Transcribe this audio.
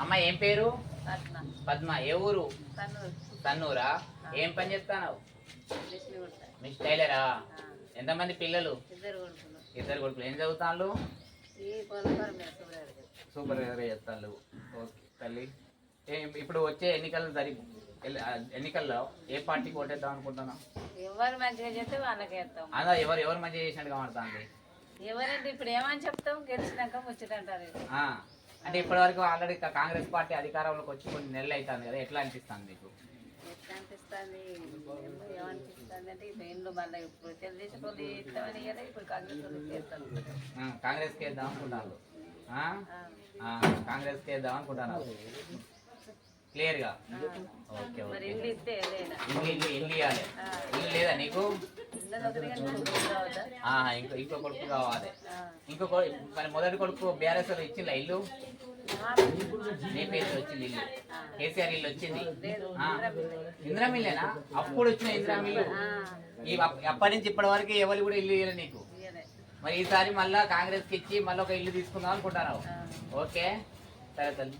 అమ్మ ఏం పేరు? పద్మ. పద్మ ఏ ఊరు? తన్నూరా? ఏం పని చేస్తావు మిషన్ కుడతా మీ టైలరా? ఎంతమంది పిల్లలు? ఇద్దరు కొడుకులు. ఏం చూడాలి సూపర్గా చేస్తాళ్ళు ఓకే తల్లి. ఇప్పుడు వచ్చే ఎన్నికలు జరి ఎన్నికల్లో ఏ పార్టీకి ఓటేద్దాం అనుకుంటున్నావు? ఎవరు మంచిగా చెప్తే వాళ్ళకి వేస్తాం అలా ఎవరు ఎవరు మంచిగా చేసినట్టు కనబడుతుంది ఎవరంటే ఇప్పుడు ఏమని చెప్తాం? గెలిచినాక ముచ్చటంటారు. ఇది. అంటే ఇప్పటి వరకు ఆల్రెడీ కాంగ్రెస్ పార్టీ అధికారంలోకి వచ్చి కొన్ని నెలలు అవుతుంది కదా ఎట్లా అనిపిస్తుంది మీకు? ఎట్లా అనిపిస్తుంది? ఏమనిపిస్తుంది అంటే ఇప్పుడు ఇండ్లు మళ్ళీ ఇప్పుడు తెలుగుదేశం వాళ్ళు ఇస్తామని ఇయ్యాలి ఇప్పుడు కాంగ్రెస్ వాళ్ళు చేస్తాం ఆ, కాంగ్రెస్కి వేద్దాం అనుకుంటారు. ఆ? ఆ, కాంగ్రెస్కి వేద్దాం అనుకుంటున్నారు క్లియర్గా? ఓకే ఇల్లు ఇల్లు ఇల్లు ఇల్లు ఇవ్వాలి. ఇల్లు లేదా నీకు? ఇంకో ఇంకో కొడుకు కావాలి. ఇంకో కొ- మరి మొదటి కొడుకు బీఆర్ఎస్ ఇచ్చిందా ఇల్లు? నీ పేరు వచ్చింది ఇల్లు. కేసీఆర్ ఇల్లు వచ్చింది. లేదు అప్పుడు వచ్చిన ఇందిరామిల్లు. ఈ అప్పటి నుంచి ఇప్పటి వరకు ఎవరు కూడా ఇల్లు ఇవ్వలేదు నీకు. మరి ఈసారి మళ్ళా కాంగ్రెస్కి ఇచ్చి మళ్ళీ ఒక ఇల్లు తీసుకుందాం అనుకుంటున్నావు. ఓకే? సరే తల్లి.